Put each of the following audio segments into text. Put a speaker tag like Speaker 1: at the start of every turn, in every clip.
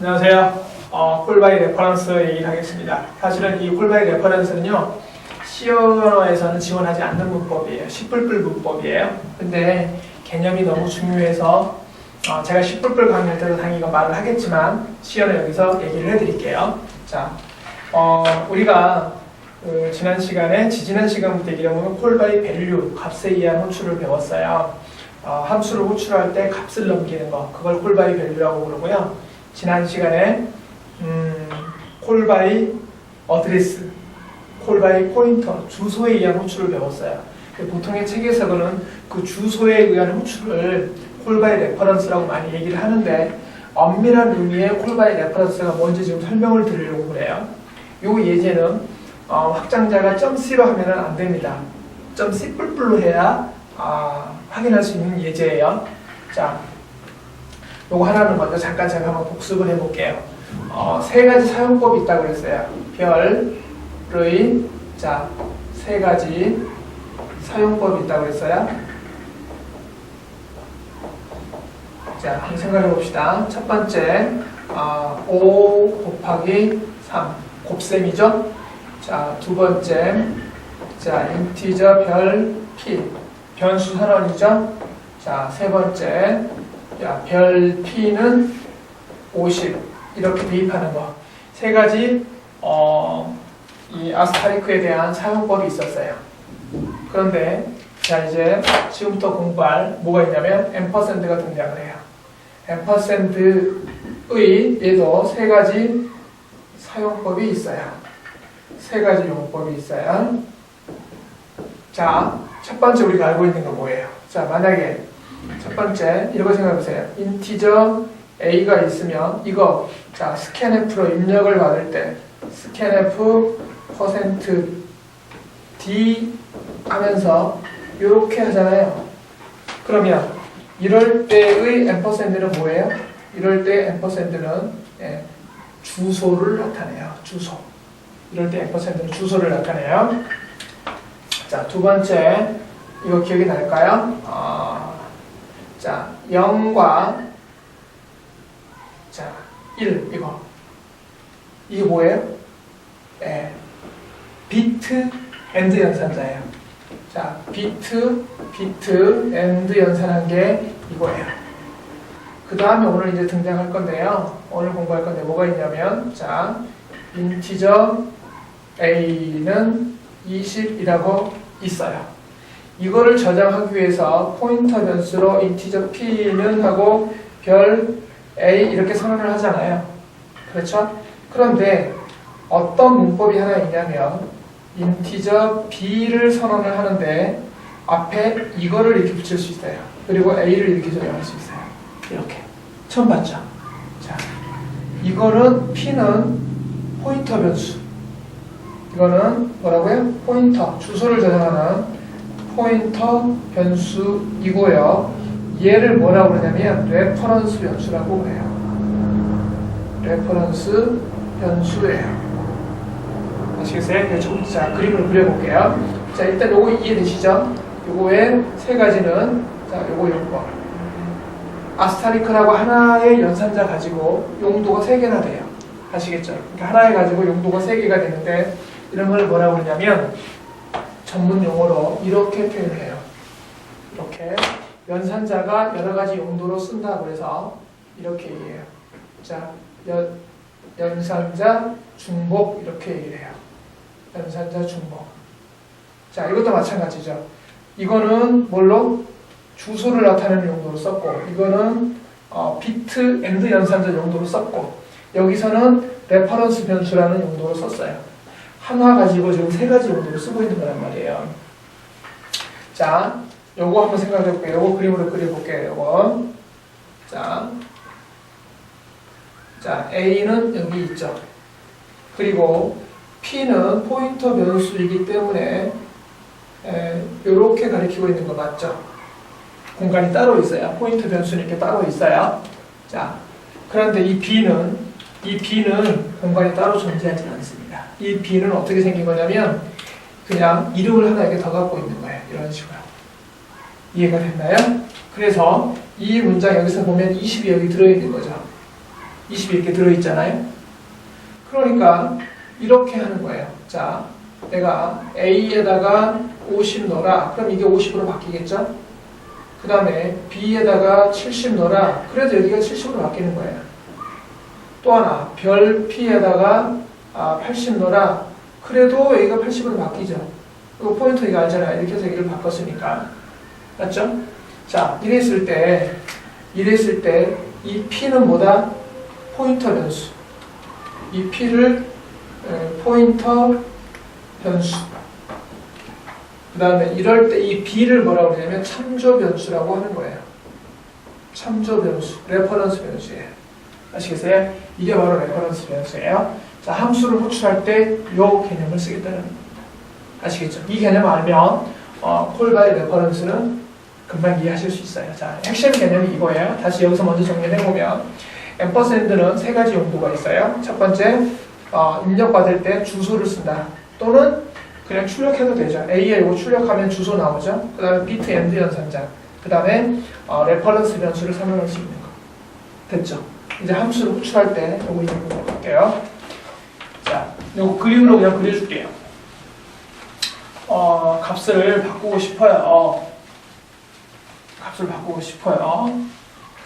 Speaker 1: 안녕하세요. 어, 콜바이 레퍼런스 얘기를 하겠습니다. 사실은 이 콜바이 레퍼런스는요, 시어에서는 지원하지 않는 문법이에요. 10불불 문법이에요. 근데 개념이 너무 중요해서 어, 제가 10불불 강의할 때도 당연히 말을 하겠지만 시어는 여기서 얘기를 해드릴게요. 자, 어, 우리가 그 지난 시간에 지지난 시간부터 얘기해 보면 콜바이 밸류 값에 의한 호출을 배웠어요. 어, 함수를 호출할 때 값을 넘기는 거 그걸 콜바이 밸류라고 부르고요. 지난 시간에 음, 콜바이 어드레스, 콜바이 포인터, 주소에 의한 호출을 배웠어요. 보통의 책에서는 그 주소에 의한 호출을 콜바이 레퍼런스라고 많이 얘기를 하는데 엄밀한 의미의 콜바이 레퍼런스가 뭔지 지금 설명을 드리려고 그래요. 요 예제는 어, 확장자가 .c로 하면 안 됩니다. .c 뿔뿔로 해야 아, 확인할 수 있는 예제예요. 자, 요거 하나는 먼저 잠깐 제가 한번 복습을 해볼게요. 어, 세 가지 사용법이 있다고 그랬어요. 별의 자, 세 가지 사용법이 있다고 그랬어요. 자, 한번 생각해 봅시다. 첫 번째, 어, 5 곱하기 3, 곱셈이죠? 자, 두 번째, 자, 인티저 별 p, 변수 선언이죠? 자, 세 번째, 야, 별 p는 50 이렇게 대입하는 거. 세 가지 어, 이 아스타리크에 대한 사용법이 있었어요. 그런데 자 이제 지금부터 공부할 뭐가 있냐면 앰퍼센드가 등장을 해요. 앰퍼센드의 얘도 세 가지 사용법이 있어요. 세 가지 용법이 있어요. 자, 첫 번째 우리가 알고 있는 건 뭐예요? 자, 만약에 첫 번째 이렇게 생각해 보세요. 인티저 a가 있으면 이거 자 scanf로 입력을 받을 때 scanf 퍼센트 d 하면서 이렇게 하잖아요. 그러면 이럴 때의 앰퍼센드는 뭐예요? 이럴 때 앰퍼센드는 예, 주소를 나타내요. 주소. 이럴 때 앰퍼센드는 주소를 나타내요. 자, 두 번째 이거 기억이 날까요? 어, 자, 0과 자, 1 이거 이게 뭐예요? 예, 비트 엔드 연산자예요. 자, 비트 비트 엔드 연산한 게 이거예요. 그 다음에 오늘 이제 등장할 건데요. 오늘 공부할 건데 뭐가 있냐면 자, 인티저 a는 20이라고 있어요. 이거를 저장하기 위해서 포인터 변수로 인티저 p는 하고 별 a 이렇게 선언을 하잖아요. 그렇죠? 그런데 어떤 문법이 하나 있냐면 인티저 b를 선언을 하는데 앞에 이거를 이렇게 붙일 수 있어요. 그리고 a를 이렇게 저장할 수 있어요. 이렇게. 처음 봤죠? 자, 이거는 p는 포인터 변수. 이거는 뭐라고요? 포인터, 주소를 저장하는 포인터 변수이고요. 얘를 뭐라고 그러냐면 레퍼런스 변수라고 해요. 레퍼런스 변수예요. 아시겠어요? 네, 조금 자 그림을 그려볼게요. 자 일단 요거 이해되시죠? 요거의 세 가지는 자 요거 요거 아스타리크라고 하나의 연산자 가지고 용도가 세 개나 돼요. 아시겠죠? 그러니까 하나에 가지고 용도가 세 개가 되는데 이런 걸 뭐라고 그러냐면 전문 용어로 이렇게 표현해요. 이렇게 연산자가 여러 가지 용도로 쓴다 그래서 이렇게 얘기해요. 자, 연, 연산자 중복 이렇게 얘기를 해요. 연산자 중복. 자, 이것도 마찬가지죠. 이거는 뭘로 주소를 나타내는 용도로 썼고, 이거는 어, 비트 엔드 연산자 용도로 썼고, 여기서는 레퍼런스 변수라는 용도로 썼어요. 하나 가지고 지금 세 가지 용도로 쓰고 있는 거란 말이에요. 자, 요거 한번 생각해 볼게요. 요거 그림으로 그려볼게요. 요거. 자, 자, A는 여기 있죠. 그리고 P는 포인터 변수이기 때문에 이렇게 가리키고 있는 거 맞죠? 공간이 따로 있어요. 포인터 변수는 이렇게 따로 있어요. 자, 그런데 이 B는 이 B는 공간이 따로 존재하지 않습니다. 이 B는 어떻게 생긴 거냐면 그냥 이름을 하나 이렇게 더 갖고 있는 거예요. 이런 식으로. 이해가 됐나요? 그래서 이 문장 여기서 보면 20이 여기 들어있는 거죠. 20 이렇게 들어있잖아요. 그러니까 이렇게 하는 거예요. 자, 내가 A에다가 50 넣어라. 그럼 이게 50으로 바뀌겠죠? 그 다음에 B에다가 70 넣어라. 그래도 여기가 70으로 바뀌는 거예요. 또 하나, 별 P에다가 아, 80 넣어라. 그래도 여기가 80으로 바뀌죠. 이거 포인트 이거 알잖아요. 이렇게 해서 여기를 바꿨으니까. 맞죠? 자, 이랬을 때, 이랬을 때, 이 P는 뭐다? 포인터 변수. 이 P를 에, 포인터 변수. 그 다음에 이럴 때 이 B를 뭐라고 그러냐면 참조 변수라고 하는 거예요. 참조 변수, 레퍼런스 변수예요. 아시겠어요? 이게 바로 레퍼런스 변수예요. 자, 함수를 호출할 때이 개념을 쓰겠다는 겁니다. 아시겠죠? 이 개념 알면 어, 콜바의 레퍼런스는 금방 이해하실 수 있어요. 자, 핵심 개념이 이거예요. 다시 여기서 먼저 정리를 해보면 앰퍼샌드는 세 가지 용도가 있어요. 첫 번째, 어, 입력받을 때 주소를 쓴다. 또는 그냥 출력해도 되죠. A에 이거 출력하면 주소 나오죠. 그 다음에 비트 엔드 연산자. 그 다음에 어, 레퍼런스 변수를 사용할 수 있는 거. 됐죠? 이제 함수를 호출할 때 요거 있는 거 볼게요. 자, 요거 그림으로 그냥 그려줄게요. 어, 값을 바꾸고 싶어요. 값을 바꾸고 싶어요.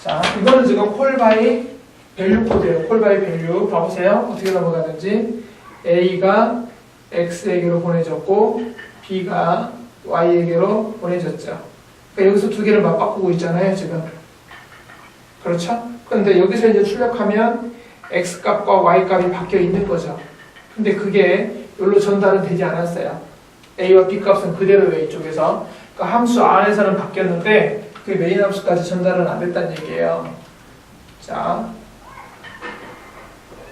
Speaker 1: 자, 이거는 지금 콜바이 밸류 코드예요. 콜바이 밸류. 봐보세요. 어떻게 넘어가는지. A가 X에게로 보내졌고, B가 Y에게로 보내졌죠. 그러니까 여기서 두 개를 맞바꾸고 있잖아요, 지금. 그렇죠? 그런데 여기서 이제 출력하면 X 값과 Y 값이 바뀌어 있는 거죠. 근데 그게 여기로 전달은 되지 않았어요. A와 B 값은 그대로예요, 이쪽에서. 그러니까 함수 안에서는 바뀌었는데, 그게 메인 함수까지 전달은 안 됐다는 얘기예요. 자,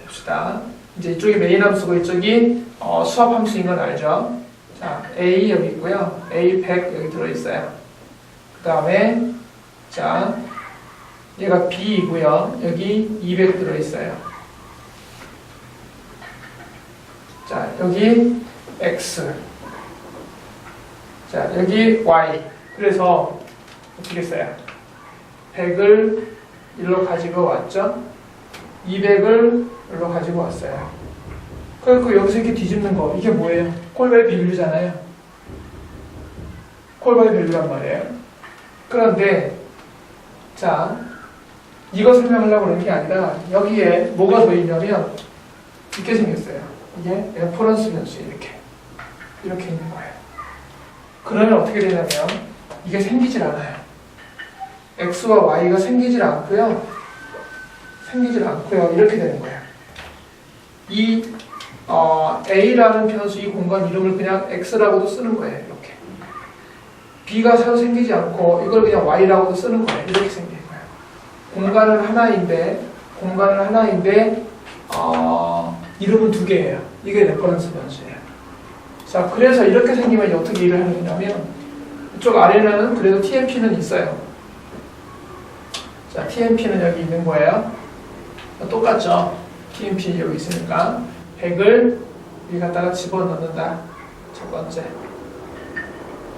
Speaker 1: 봅시다. 이제 이쪽이 메인 함수고 이쪽이 어, 수합 함수인 건 알죠? 자, A 여기 있고요. A 100 여기 들어있어요. 그 다음에 자, 얘가 B이고요. 여기 200 들어있어요. 자, 여기 X. 자, 여기 Y. 그래서 어떻게 써요? 100을 일로 가지고 왔죠? 200을 일로 가지고 왔어요. 그리고 여기서 이렇게 뒤집는 거, 이게 뭐예요? 콜바이 밸류잖아요. 콜바이 밸류란 말이에요. 그런데, 자, 이거 설명하려고 그러는 게 아니라, 여기에 뭐가 더 있냐면, 이렇게 생겼어요. 이게 레퍼런스 변수, 이렇게. 이렇게 있는 거예요. 그러면 어떻게 되냐면, 이게 생기질 않아요. x와 y가 생기질 않고요. 생기질 않고요. 이렇게 되는 거예요. 이 어, a라는 변수 이 공간 이름을 그냥 x라고도 쓰는 거예요. 이렇게. b가 새로 생기지 않고 이걸 그냥 y라고도 쓰는 거예요. 이렇게 생긴 거예요. 공간은 하나인데 공간은 하나인데 어, 이름은 두 개예요. 이게 레퍼런스 변수예요. 자, 그래서 이렇게 생기면 어떻게 일을 하는 거냐면 이쪽 아래는 그래도 TMP는 있어요. 자, TMP는 여기 있는 거예요. 똑같죠? TMP 여기 있으니까 100을 여기 갖다가 집어넣는다. 첫 번째.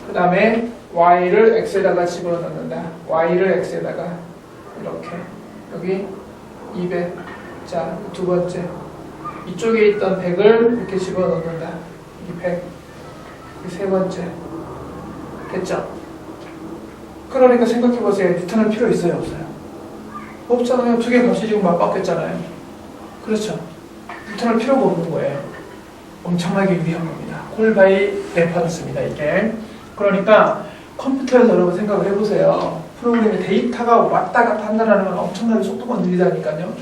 Speaker 1: 그 다음에 Y를 X에다가 집어넣는다. Y를 X에다가 이렇게. 여기 200. 자, 두 번째. 이쪽에 있던 100을 이렇게 집어넣는다. 이 100. 이세 번째. 됐죠? 그러니까 생각해보세요. 뉴턴할 필요 있어요? 없어요? 없잖아요. 두 개 값이 지금 맞바뀌었잖아요. 그렇죠? 뉴턴할 필요가 없는 거예요. 엄청나게 유리한 겁니다. 콜바이 레퍼런스입니다, 이게. 그러니까 컴퓨터에서 여러분 생각을 해보세요. 프로그램의 데이터가 왔다 갔다 한다는 건 엄청나게 속도가 느리다니까요.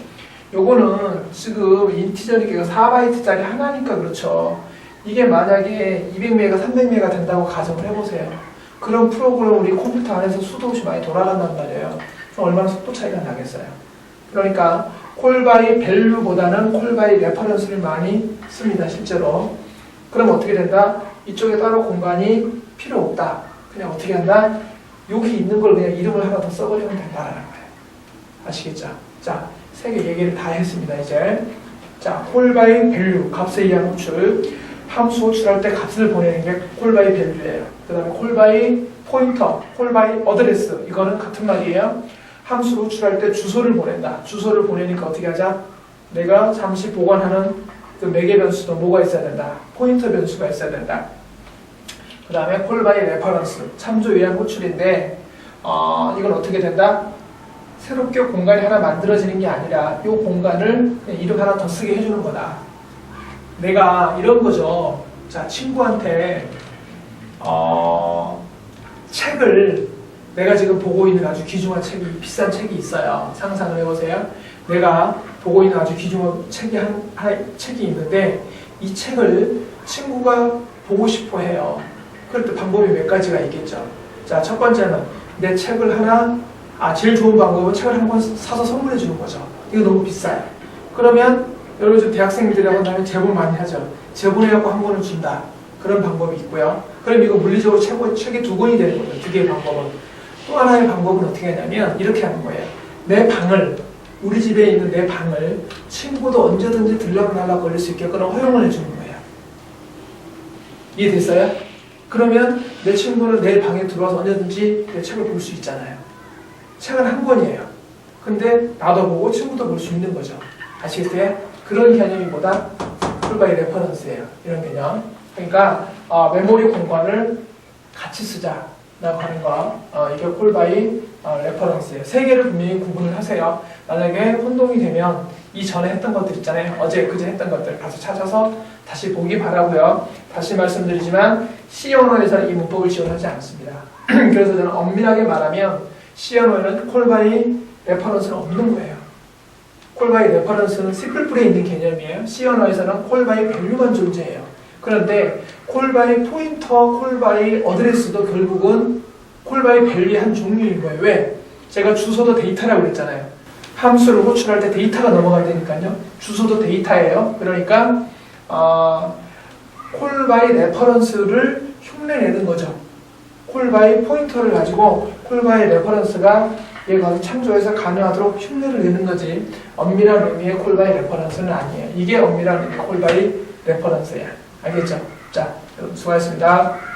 Speaker 1: 요거는 지금 인티저니까 4바이트짜리 하나니까 그렇죠. 이게 만약에 200메가, 300메가 된다고 가정을 해보세요. 그런 프로그램 우리 컴퓨터 안에서 수도 없이 많이 돌아간단 말이에요. 그럼 얼마나 속도 차이가 나겠어요. 그러니까 콜바이 밸류보다는 콜바이 레퍼런스를 많이 씁니다, 실제로. 그럼 어떻게 된다? 이쪽에 따로 공간이 필요 없다. 그냥 어떻게 한다? 여기 있는 걸 그냥 이름을 하나 더 써버리면 된다라는 거예요. 아시겠죠? 자, 세 개 얘기를 다 했습니다, 이제. 자, 콜바이 밸류, 값에 의한 호출. 함수 호출할 때 값을 보내는 게 콜바이 밸류예요. 그 다음에 콜바이 포인터, 콜바이 어드레스. 이거는 같은 말이에요. 함수로 호출할 때 주소를 보낸다. 주소를 보내니까 어떻게 하자? 내가 잠시 보관하는 그 매개 변수도 뭐가 있어야 된다. 포인터 변수가 있어야 된다. 그 다음에 콜바이 레퍼런스 참조 위한 호출인데 어, 이건 어떻게 된다? 새롭게 공간이 하나 만들어지는 게 아니라 이 공간을 이름 하나 더 쓰게 해주는 거다. 내가 이런 거죠. 자 친구한테 어, 책을 내가 지금 보고 있는 아주 귀중한 책이 비싼 책이 있어요. 상상을 해보세요. 내가 보고 있는 아주 귀중한 책이 한, 한 책이 있는데 이 책을 친구가 보고 싶어 해요. 그럴 때 방법이 몇 가지가 있겠죠. 자, 첫 번째는 내 책을 하나, 아, 제일 좋은 방법은 책을 한 권 사서 선물해 주는 거죠. 이거 너무 비싸요. 그러면 여러분 좀 대학생들이라고 한다면 제본 많이 하죠. 제본해갖고 한 권을 준다. 그런 방법이 있고요. 그럼 이거 물리적으로 최고, 책이 두 권이 되는 거예요. 두 개의 방법은. 또 하나의 방법은 어떻게 하냐면 이렇게 하는 거예요. 내 방을, 우리 집에 있는 내 방을 친구도 언제든지 들락날락 걸릴 수 있게끔 허용을 해주는 거예요. 이해됐어요? 그러면 내 친구는 내 방에 들어와서 언제든지 내 책을 볼 수 있잖아요. 책은 한 권이에요. 근데 나도 보고 친구도 볼 수 있는 거죠. 아시겠어요? 그런 개념이 뭐다? 풀바이 레퍼런스예요. 이런 개념. 그러니까 어, 메모리 공간을 같이 쓰자 라고 하는 거. 어, 이게 콜바이 어, 레퍼런스예요. 세 개를 분명히 구분을 하세요. 만약에 혼동이 되면 이 전에 했던 것들 있잖아요. 어제 그제 했던 것들 가서 찾아서 다시 보기 바라고요. 다시 말씀드리지만 C 언어에서는 이 문법을 지원하지 않습니다. 그래서 저는 엄밀하게 말하면 언어에는 콜바이 레퍼런스는 없는 거예요. 콜바이 레퍼런스는 시플풀에 있는 개념이에요. C 언어에서는 콜바이 밸류만 존재해요. 그런데 콜바이 포인터, 콜바이 어드레스도 결국은 콜바이 밸류의 한 종류인 거예요. 왜? 제가 주소도 데이터라고 그랬잖아요. 함수를 호출할 때 데이터가 넘어가야 되니까요. 주소도 데이터예요. 그러니까 어, 콜바이 레퍼런스를 흉내내는 거죠. 콜바이 포인터를 가지고 콜바이 레퍼런스가 얘 가서 참조해서 가능하도록 흉내를 내는 거지 엄밀한 의미의 콜바이 레퍼런스는 아니에요. 이게 엄밀한 의미의 콜바이 레퍼런스야. 알겠죠? 자, 여러분 수고하셨습니다.